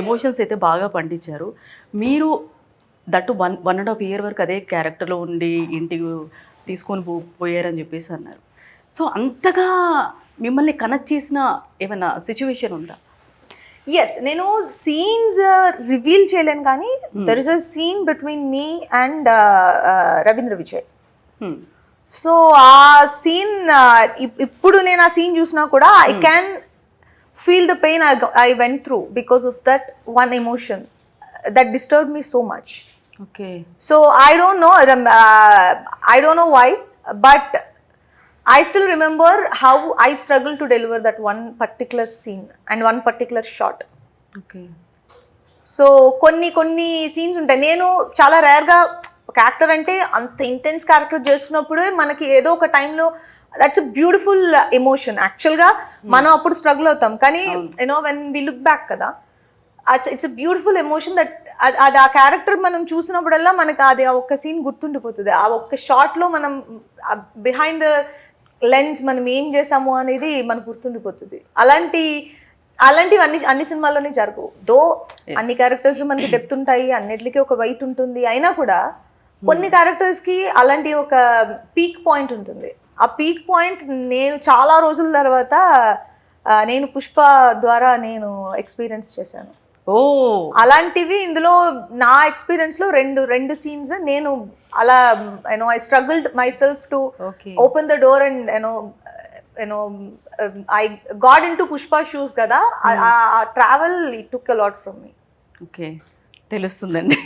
Emotions అయితే బాగా పండించారు. మీరు that one one and half year వరకు అదే క్యారెక్టర్లో ఉండి ఇంటికి తీసుకొని పో పోయారని చెప్పేసి అన్నారు. సో అంతగా మిమ్మల్ని కనెక్ట్ చేసిన ఏమైనా సిచ్యువేషన్ ఉందా? ఎస్ నేను సీన్స్ రివీల్ చేయలేను కానీ there is a scene between me and Ravindra Vijay Hmm. So ఆ సీన్ ఇప్పుడు నేను ఆ సీన్ చూసినా కూడా I can feel the pain I went through because of that one emotion that disturb me so much okay so I don't know I don't know why but I still remember how I struggle to deliver that one particular scene and one particular shot okay so కొన్ని కొన్ని scenes ఉంటాయి. నేను చాలా రేర్గా ఒక actor అంటే అంత intense character చేస్తున్నప్పుడే మనకి ఏదో ఒక టైంలో దట్స్ అ బ్యూటిఫుల్ ఎమోషన్ యాక్చువల్గా మనం అప్పుడు స్ట్రగుల్ అవుతాం. కానీ you know when we look back కదా it's a beautiful emotion that అది ఆ క్యారెక్టర్ మనం చూసినప్పుడల్లా మనకి అది ఆ ఒక్క సీన్ గుర్తుండిపోతుంది. ఆ ఒక్క షాట్లో మనం బిహైండ్ ద లెన్స్ మనం ఏం చేసాము అనేది మనకు గుర్తుండిపోతుంది. అలాంటి అలాంటివి అన్ని అన్ని సినిమాల్లోనే జరగవు. దో అన్ని క్యారెక్టర్స్ మనకి డెప్త్ ఉంటాయి అన్నిటికీ ఒక వైట్ ఉంటుంది. అయినా కూడా కొన్ని క్యారెక్టర్స్కి అలాంటి ఒక పీక్ పాయింట్ ఉంటుంది. ఆ పీక్ పాయింట్ నేను చాలా రోజుల తర్వాత నేను పుష్ప ద్వారా నేను ఎక్స్పీరియన్స్ చేశాను. ఓ! అలాంటివి ఇందులో నా ఎక్స్పీరియన్స్లో రెండు రెండు సీన్స్ నేను అలా you know I struggled myself to open the door and you know you know I got into Pushpa shoes కదా. ఆ travel it took a lot from me okay. తెలుస్తుందండి.